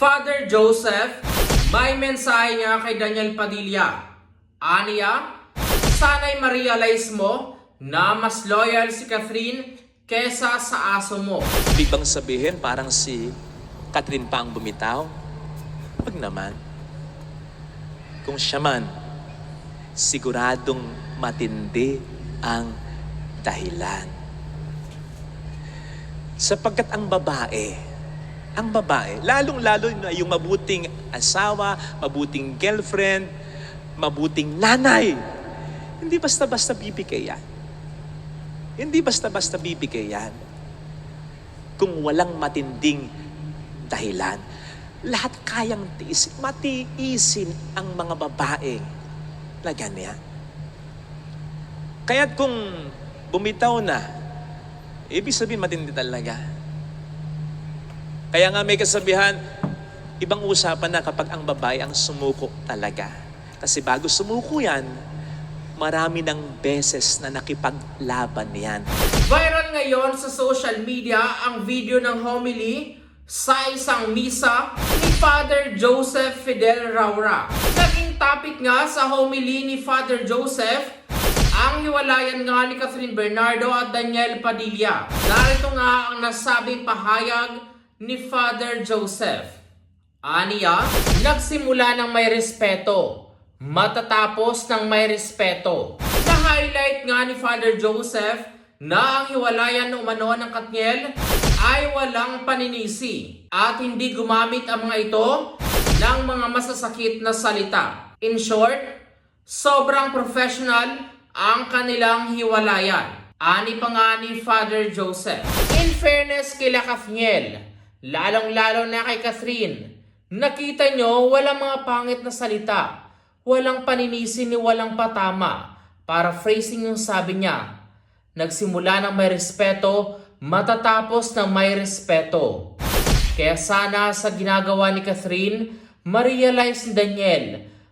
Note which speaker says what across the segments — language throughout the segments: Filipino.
Speaker 1: Father Joseph, may mensahe nga kay Daniel Padilla. Aniya, sana'y ma-realize mo na mas loyal si Catherine kesa sa aso mo.
Speaker 2: Ibig bang sabihin parang si Catherine pa ang bumitaw? Wag naman. Kung siya man, siguradong matindi ang dahilan. Sapagkat ang babae, ang babae, lalong-lalo na yung mabuting asawa, mabuting girlfriend, mabuting nanay, hindi basta-basta bibigay yan. Hindi basta-basta bibigay yan kung walang matinding dahilan. Lahat kayang tiisin, matiisin ang mga babae na ganyan. Kaya't kung bumitaw na, ibig sabihin matindi talaga. Kaya nga may kasabihan, ibang usapan na kapag ang babae ang sumuko talaga. Kasi bago sumuko yan, marami ng beses na nakipaglaban yan.
Speaker 1: Viral ngayon sa social media ang video ng homily sa isang misa ni Father Joseph Fidel Raura. Naging topic nga sa homily ni Father Joseph ang hiwalayan nga ni Catherine Bernardo at Daniel Padilla. Narito nga ang nasabing pahayag ni Father Joseph. Aniya, nagsimula ng may respeto, matatapos ng may respeto. Na-highlight nga ni Father Joseph na ang hiwalayan umano ng Katniel ay walang paninisi at hindi gumamit ang mga ito ng mga masasakit na salita. In short, sobrang professional ang kanilang hiwalayan. Ani pa nga ni Father Joseph. In fairness kila Kathniel, lalong-lalo na kay Catherine, nakita nyo walang mga pangit na salita, walang paninisi ni walang patama. Paraphrasing yung sabi niya, nagsimula ng may respeto, matatapos ng may respeto. Kaya sana sa ginagawa ni Catherine, ma-realize ni Daniel,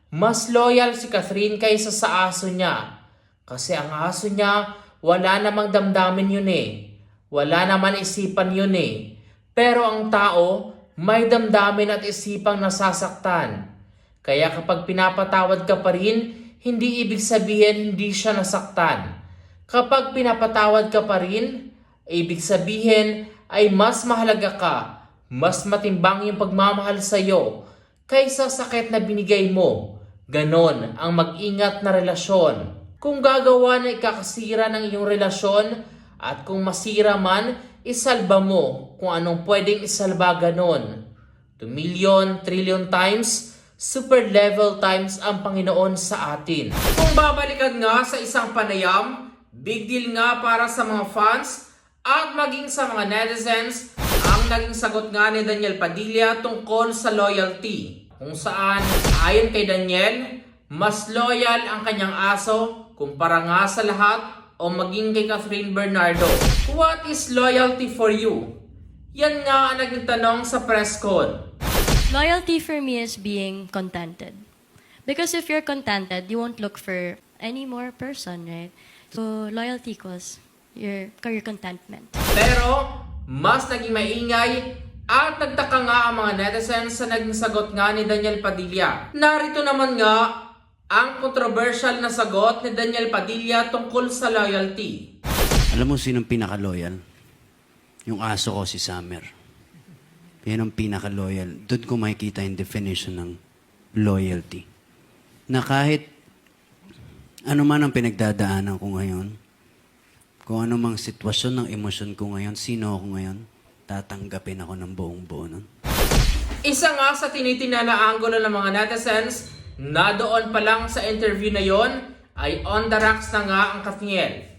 Speaker 1: mas loyal si Catherine kaysa sa aso niya. Kasi ang aso niya, wala namang damdamin yun eh. Wala naman isipan yun eh. Pero ang tao, may damdamin at isipang nasasaktan. Kaya kapag pinapatawad ka pa rin, hindi ibig sabihin hindi siya nasaktan. Kapag pinapatawad ka pa rin, ibig sabihin ay mas mahalaga ka, mas matimbang yung pagmamahal sa iyo kaysa sakit na binigay mo. Ganon ang mag-ingat na relasyon. Kung gagawa na ikakasira ng iyong relasyon at kung masira man, isalba mo kung anong pwedeng isalba ganon. 2 million, trillion times, super level times ang Panginoon sa atin. Kung babalikan nga sa isang panayam, big deal nga para sa mga fans at maging sa mga netizens ang naging sagot nga ni Daniel Padilla tungkol sa loyalty. Kung saan, ayon kay Daniel, mas loyal ang kanyang aso kumpara nga sa lahat o maging kay Catherine Bernardo. What is loyalty for you? Yan nga ang naging tanong sa press con.
Speaker 3: Loyalty for me is being contented. Because if you're contented, you won't look for any more person, right? So loyalty equals your career contentment.
Speaker 1: Pero, mas naging maingay at nagtaka nga ang mga netizens sa naging sagot nga ni Daniel Padilla. Narito naman nga ang controversial na sagot ni Daniel Padilla tungkol sa loyalty.
Speaker 4: Alam mo sinong pinaka-loyal? Yung aso ko, si Summer. Yan ang pinaka-loyal. Doon ko makikita yung definition ng loyalty. Na kahit ano man ang pinagdadaanan ko ngayon, kung ano mang sitwasyon ng emosyon ko ngayon, sino ako ngayon, tatanggapin ako ng buong buo nun.
Speaker 1: Isa nga sa tinitingnan na angulo ng mga netizens na doon pa lang sa interview na yon ay on the rocks na nga ang Katniel.